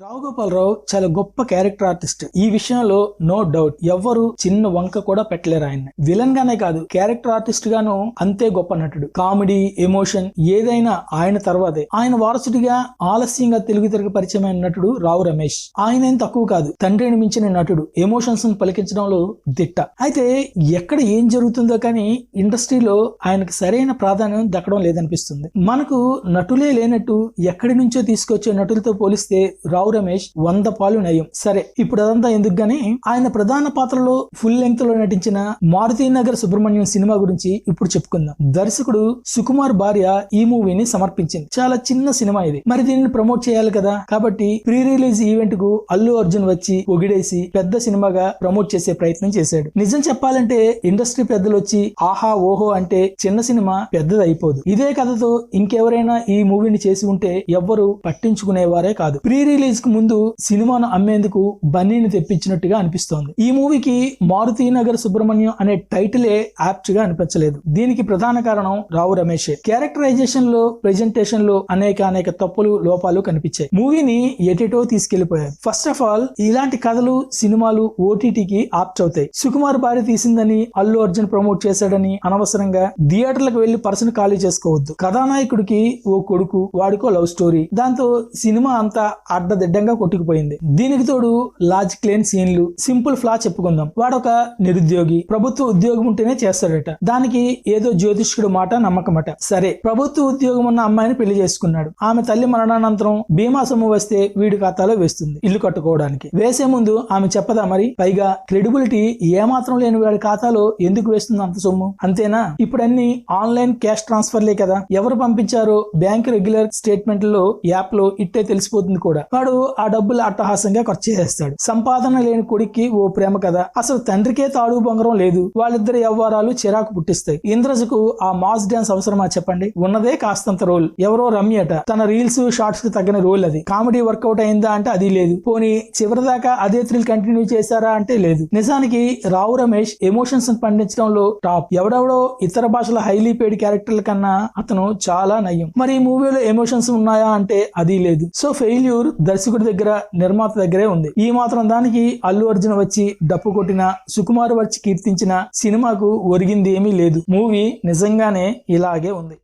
రావు గోపాలరావు చాలా గొప్ప character artist. ఈ విషయంలో నో డౌట్ ఎవ్వరు చిన్న వంక కూడా పెట్టలేరు ఆయన విలన్ గానే కాదు క్యారెక్టర్ ఆర్టిస్ట్ గాను అంతే గొప్ప నటుడు. కామెడీ ఎమోషన్ ఏదైనా ఆయన తర్వాతే. ఆయన వారసుడిగా ఆలస్యంగా తెలుగు తిరగ పరిచయమైన నటుడు రావు రమేష్. ఆయన ఏం తక్కువ కాదు తండ్రిని మించిన నటుడు. ఎమోషన్స్ను పలికించడంలో దిట్ట. అయితే ఎక్కడ ఏం జరుగుతుందో కానీ ఇండస్ట్రీలో ఆయనకు సరైన ప్రాధాన్యం దక్కడం లేదనిపిస్తుంది. మనకు నటులే లేనట్టు ఎక్కడి నుంచో తీసుకొచ్చే నటులతో పోలిస్తే రావు రమేష్ వంద పాలు నయం. సరే ఇప్పుడు అదంతా ఎందుకు గానీ ఆయన ప్రధాన పాత్రలో ఫుల్ లెంగ్త్లో నటించిన మారుతి నగర్ సుబ్రహ్మణ్యం సినిమా గురించి ఇప్పుడు చెప్పుకుందాం. దర్శకుడు సుకుమార్ భార్య ఈ మూవీని సమర్పించింది. చాలా చిన్న సినిమా ఇది. మరి దీనిని ప్రమోట్ చేయాలి కదా. కాబట్టి ప్రీ రిలీజ్ ఈవెంట్కు అల్లు అర్జున్ వచ్చి ఒగిడేసి పెద్ద సినిమాగా ప్రమోట్ చేసే ప్రయత్నం చేశాడు. నిజం చెప్పాలంటే ఇండస్ట్రీ పెద్దలు వచ్చి ఆహా ఓహో అంటే చిన్న సినిమా పెద్దది అయిపోదు. ఇదే కథతో ఇంకెవరైనా ఈ మూవీని చేసి ఉంటే ఎవ్వరు పట్టించుకునేవారే కాదు. ప్రీ రిలీజ్ కు ముందు సినిమాను అమ్మేందుకు బన్నీని తెప్పించినట్టుగా అనిపిస్తోంది. ఈ మూవీకి మారుతి నగర్ సుబ్రహ్మణ్యం అనే టైటిలే యాప్ట్గా అనిపించలేదు. దీనికి ప్రధాన కారణం రావు రమేష్. క్యారెక్టరైజేషన్లో ప్రెజెంటేషన్లో అనేక అనేక తప్పులు లోపాలు కనిపించాయి. మూవీని ఎటెటో తీసుకెళ్ళిపోయారు ఫస్ట్ ఆఫ్ ఆల్ ఇలాంటి కథలు సినిమాలు ఓటీటీకి ఆప్ట్ అవుతాయి. సుకుమార్ భార్య తీసిందని అల్లు అర్జున్ ప్రమోట్ చేశాడని అనవసరంగా థియేటర్లకు వెళ్ళి పర్సన్ ఖాళీ చేసుకోవద్దు. కథానాయకుడికి ఓ కొడుకు వాడికో లవ్ స్టోరీ. దాంతో సినిమా అంతా దిడ్డంగా కొట్టుకుపోయింది. దీనికి తోడు లాజిక్ లేని సీన్లు సింపుల్ ఫ్లా చెప్పుకుందాం. వాడొక నిరుద్యోగి ప్రభుత్వ ఉద్యోగం ఉంటేనే చేస్తాడట. దానికి ఏదో జ్యోతిష్కుడు మాట నమ్మకమట. సరే ప్రభుత్వ ఉద్యోగం ఉన్న అమ్మాయిని పెళ్ళి చేసుకున్నాడు. ఆమె తల్లి మరణానంతరం బీమా సొమ్ము వస్తే వీడి ఖాతాలో వేస్తుంది ఇల్లు కట్టుకోవడానికి. వేసే ముందు ఆమె చెప్పదా మరి? పైగా క్రెడిబిలిటీ ఏమాత్రం లేని వాడి ఖాతాలో ఎందుకు వేస్తుంది అంత సొమ్ము? అంతేనా? ఇప్పుడు అన్ని ఆన్లైన్ క్యాష్ ట్రాన్స్ఫర్లే కదా. ఎవరు పంపించారో బ్యాంక్ రెగ్యులర్ స్టేట్మెంట్లో యాప్లో ఇట్టే తెలిసిపోతుంది కూడా. వాడు ఆ డబ్బులు అట్టహాసంగా ఖర్చు చేస్తాడు సంపాదన లేని కొడుక్కి ఓ ప్రేమ కథ అసలు తండ్రికే తాడు బొంగరం లేదు. వాళ్ళిద్దరి వ్యవహారాలు చిరాకు పుట్టిస్తాయి. ఇంద్రజకు ఆ మాస్ డాన్స్ అవసరమా చెప్పండి? ఉన్నదే కాస్తంత రోల్. ఎవరో రమ్యట తన రీల్స్ షార్ట్స్కి తగిన రోల్ అది. కామెడీ వర్కౌట్ అయిందా అంటే అది లేదు. పోనీ చివరిదాకా అదే థ్రిల్ కంటిన్యూ చేశారా అంటే లేదు. నిజానికి రావు రమేష్ ఎమోషన్స్ పండించడంలో టాప్. ఎవడెవడో ఇతర భాషల హైలీ పేడ్ క్యారెక్టర్ల కన్నా అతను చాలా నయం మరి ఈ మూవీలో ఎమోషన్స్ ఉన్నాయా అంటే అది లేదు. సో ఫెయిల్యూర్ దర్శకుడి దగ్గర నిర్మాత దగ్గరే ఉంది. ఈ మాత్రం దానికి అల్లు అర్జున్ వచ్చి డప్పు కొట్టిన సుకుమార్ వచ్చి కీర్తించిన సినిమాకు ఒరిగింది ఏమీ లేదు. మూవీ నిజంగానే ఇలాగే ఉంది.